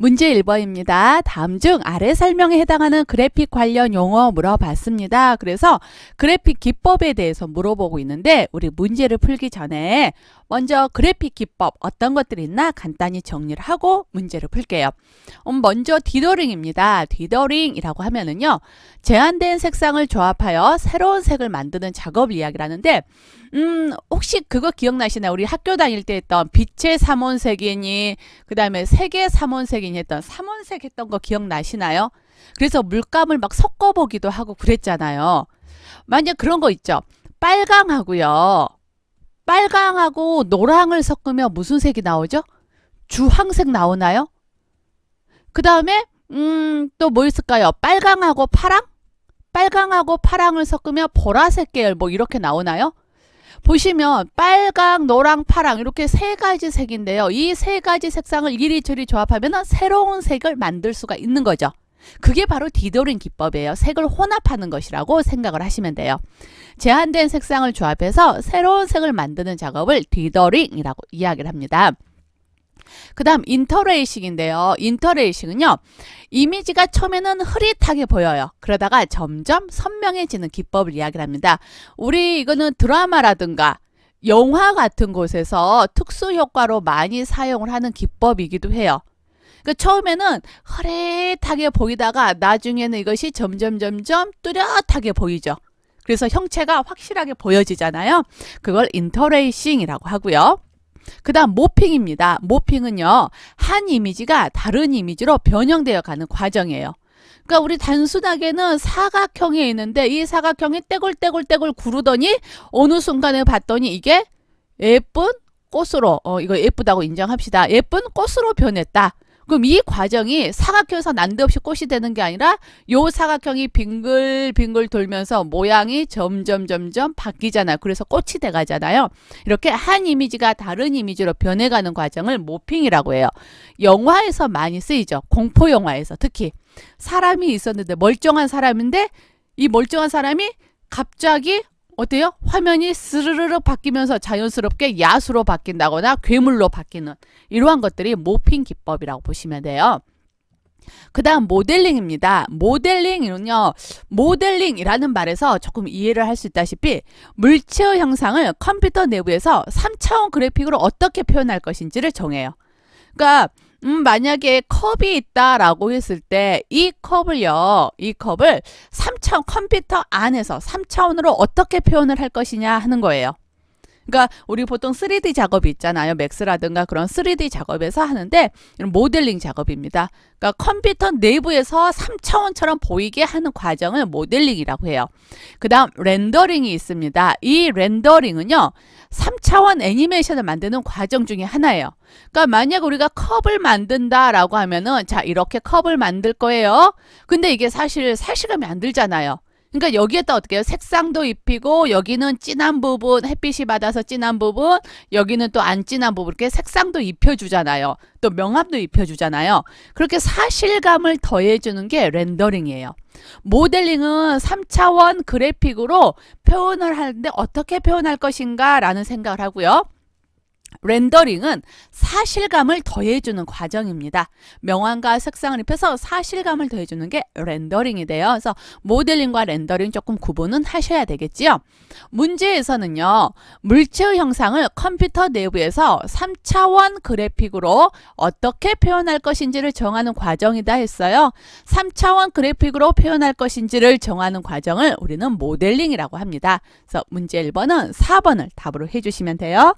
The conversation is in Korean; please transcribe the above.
문제 1번입니다. 다음 중 아래 설명에 해당하는 그래픽 관련 용어 물어봤습니다. 그래서 그래픽 기법에 대해서 물어보고 있는데 우리 문제를 풀기 전에 먼저 그래픽 기법 어떤 것들이 있나 간단히 정리를 하고 문제를 풀게요. 음, 먼저 디더링입니다. 디더링이라고 하면은요. 제한된 색상을 조합하여 새로운 색을 만드는 작업을 이야기하는데 음, 혹시 그거 기억나시나요? 우리 학교 다닐 때 했던 빛의 삼원색이니 그 다음에 색의 삼원색이니 했던 삼원색 했던 거 기억나시나요? 그래서 물감을 막 섞어 보기도 하고 그랬잖아요. 만약 그런 거 있죠. 빨강하고요. 빨강하고 노랑을 섞으면 무슨 색이 나오죠? 주황색 나오나요? 그 다음에 음, 또 뭐 있을까요? 빨강하고 파랑? 빨강하고 파랑을 섞으면 보라색 계열 뭐 이렇게 나오나요? 보시면 빨강, 노랑, 파랑 이렇게 세 가지 색인데요. 이 세 가지 색상을 이리저리 조합하면 새로운 색을 만들 수가 있는 거죠. 그게 바로 디도링 기법이에요. 색을 혼합하는 것이라고 생각을 하시면 돼요. 제한된 색상을 조합해서 새로운 색을 만드는 작업을 디더링이라고 이야기를 합니다. 그 다음 인터레이싱인데요. 인터레이싱은요. 이미지가 처음에는 흐릿하게 보여요. 그러다가 점점 선명해지는 기법을 이야기를 합니다. 우리 이거는 드라마라든가 영화 같은 곳에서 특수 효과로 많이 사용을 하는 기법이기도 해요. 그 처음에는 흐릿하게 보이다가 나중에는 이것이 점점 점점 뚜렷하게 보이죠. 그래서 형체가 확실하게 보여지잖아요. 그걸 인터레이싱이라고 하고요. 그 다음 모핑입니다. 모핑은요. 한 이미지가 다른 이미지로 변형되어 가는 과정이에요. 그러니까 우리 단순하게는 사각형이 있는데 이 사각형이 떼굴떼굴떼굴 구르더니 어느 순간에 봤더니 이게 예쁜 꽃으로 어 이거 예쁘다고 인정합시다. 예쁜 꽃으로 변했다. 그럼 이 과정이 사각형에서 난데없이 꽃이 되는 게 아니라 요 사각형이 빙글빙글 돌면서 모양이 점점 점점 바뀌잖아요. 그래서 꽃이 돼 가잖아요. 이렇게 한 이미지가 다른 이미지로 변해가는 과정을 모핑이라고 해요. 영화에서 많이 쓰이죠. 공포 영화에서 특히 사람이 있었는데 멀쩡한 사람인데 이 멀쩡한 사람이 갑자기 어때요? 화면이 스르르르 바뀌면서 자연스럽게 야수로 바뀐다거나 괴물로 바뀌는 이러한 것들이 모핑 기법이라고 보시면 돼요. 그 다음 모델링입니다. 모델링은요, 모델링이라는 말에서 조금 이해를 할 수 있다시피 물체의 형상을 컴퓨터 내부에서 3차원 그래픽으로 어떻게 표현할 것인지를 정해요. 그러니까 음, 만약에 컵이 있다라고 했을 때 이 컵을요, 이 컵을 3차원 컴퓨터 안에서 3차원으로 어떻게 표현을 할 것이냐 하는 거예요. 그러니까 우리 보통 3D 작업이 있잖아요. 맥스라든가 그런 3D 작업에서 하는데 이런 모델링 작업입니다. 그러니까 컴퓨터 내부에서 3차원처럼 보이게 하는 과정을 모델링이라고 해요. 그 다음 렌더링이 있습니다. 이 렌더링은요. 3차원 애니메이션을 만드는 과정 중에 하나예요. 그러니까 만약 우리가 컵을 만든다라고 하면은 자 이렇게 컵을 만들 거예요. 근데 이게 사실 살시감이 안 들잖아요. 그러니까 여기에다 어떻게 해요? 색상도 입히고 여기는 진한 부분 햇빛이 받아서 진한 부분 여기는 또 안 진한 부분 이렇게 색상도 입혀주잖아요. 또 명암도 입혀주잖아요. 그렇게 사실감을 더해주는 게 렌더링이에요. 모델링은 3차원 그래픽으로 표현을 하는데 어떻게 표현할 것인가 라는 생각을 하고요. 렌더링은 사실감을 더해주는 과정입니다. 명암과 색상을 입혀서 사실감을 더해주는 게 렌더링이 돼요. 그래서 모델링과 렌더링 조금 구분은 하셔야 되겠지요. 문제에서는요. 물체의 형상을 컴퓨터 내부에서 3차원 그래픽으로 어떻게 표현할 것인지를 정하는 과정이다 했어요. 3차원 그래픽으로 표현할 것인지를 정하는 과정을 우리는 모델링이라고 합니다. 그래서 문제 1번은 4번을 답으로 해주시면 돼요.